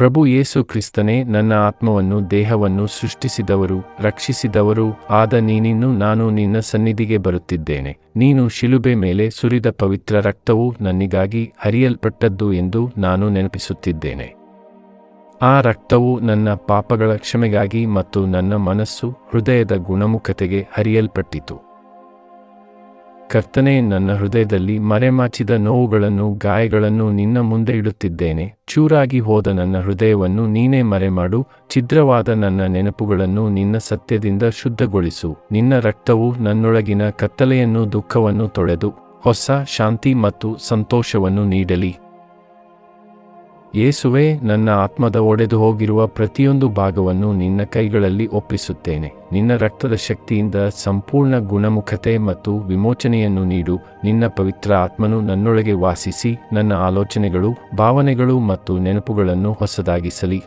ಪ್ರಭು ಯೇಸು ಕ್ರಿಸ್ತನೇ, ನನ್ನ ಆತ್ಮವನ್ನು, ದೇಹವನ್ನು ಸೃಷ್ಟಿಸಿದವರು, ರಕ್ಷಿಸಿದವರು, ಆದ ನೀನಿನ್ನು ನಾನು ನಿನ್ನ ಸನ್ನಿಧಿಗೆ ಬರುತ್ತಿದ್ದೇನೆ. ನೀನು ಶಿಲುಬೆ ಮೇಲೆ ಸುರಿದ ಪವಿತ್ರ ರಕ್ತವು ನನ್ನಿಗಾಗಿ ಹರಿಯಲ್ಪಟ್ಟದ್ದು ಎಂದು ನಾನು ನೆನಪಿಸುತ್ತಿದ್ದೇನೆ. ಆ ರಕ್ತವು ನನ್ನ ಪಾಪಗಳ ಕ್ಷಮೆಗಾಗಿ ಮತ್ತು ನನ್ನ ಮನಸ್ಸು ಹೃದಯದ ಗುಣಮುಖತೆಗೆ ಹರಿಯಲ್ಪಟ್ಟಿತು. ಕರ್ತನೆ, ನನ್ನ ಹೃದಯದಲ್ಲಿ ಮರೆಮಾಚಿದ ನೋವುಗಳನ್ನು, ಗಾಯಗಳನ್ನು ನಿನ್ನ ಮುಂದೆ ಇಡುತ್ತಿದ್ದೇನೆ. ಚೂರಾಗಿ ಹೋದ ನನ್ನ ಹೃದಯವನ್ನು ನೀನೇ ಮರೆಮಾಡು. ಛಿದ್ರವಾದ ನನ್ನ ನೆನಪುಗಳನ್ನು ನಿನ್ನ ಸತ್ಯದಿಂದ ಶುದ್ಧಗೊಳಿಸು. ನಿನ್ನ ರಕ್ತವು ನನ್ನೊಳಗಿನ ಕತ್ತಲೆಯನ್ನು ದುಃಖವನ್ನು ತೊಳೆದು, ಹೊಸ ಶಾಂತಿ ಮತ್ತು ಸಂತೋಷವನ್ನು ನೀಡಲಿ. ಯೇಸುವೆ, ನನ್ನ ಆತ್ಮದ ಒಡೆದು ಹೋಗಿರುವ ಪ್ರತಿಯೊಂದು ಭಾಗವನ್ನು ನಿನ್ನ ಕೈಗಳಲ್ಲಿ ಒಪ್ಪಿಸುತ್ತೇನೆ. ನಿನ್ನ ರಕ್ತದ ಶಕ್ತಿಯಿಂದ ಸಂಪೂರ್ಣ ಗುಣಮುಖತೆ ಮತ್ತು ವಿಮೋಚನೆಯನ್ನು ನೀಡು. ನಿನ್ನ ಪವಿತ್ರ ಆತ್ಮನು ನನ್ನೊಳಗೆ ವಾಸಿಸಿ, ನನ್ನ ಆಲೋಚನೆಗಳು, ಭಾವನೆಗಳು ಮತ್ತು ನೆನಪುಗಳನ್ನು ಹೊಸದಾಗಿಸಲಿ.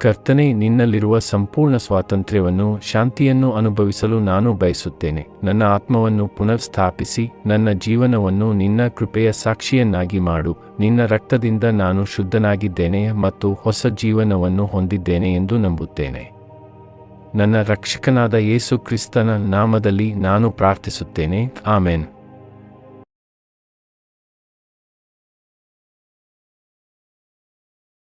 ಕರ್ತನೆ, ನಿನ್ನಲ್ಲಿರುವ ಸಂಪೂರ್ಣ ಸ್ವಾತಂತ್ರ್ಯವನ್ನು, ಶಾಂತಿಯನ್ನು ಅನುಭವಿಸಲು ನಾನು ಬಯಸುತ್ತೇನೆ. ನನ್ನ ಆತ್ಮವನ್ನು ಪುನರ್ಸ್ಥಾಪಿಸಿ, ನನ್ನ ಜೀವನವನ್ನು ನಿನ್ನ ಕೃಪೆಯ ಸಾಕ್ಷಿಯನ್ನಾಗಿ ಮಾಡು. ನಿನ್ನ ರಕ್ತದಿಂದ ನಾನು ಶುದ್ಧನಾಗಿದ್ದೇನೆ ಮತ್ತು ಹೊಸ ಜೀವನವನ್ನು ಹೊಂದಿದ್ದೇನೆ ಎಂದು ನಂಬುತ್ತೇನೆ. ನನ್ನ ರಕ್ಷಕನಾದ ಯೇಸು ಕ್ರಿಸ್ತನ ನಾಮದಲ್ಲಿ ನಾನು ಪ್ರಾರ್ಥಿಸುತ್ತೇನೆ. ಆಮೇನ್.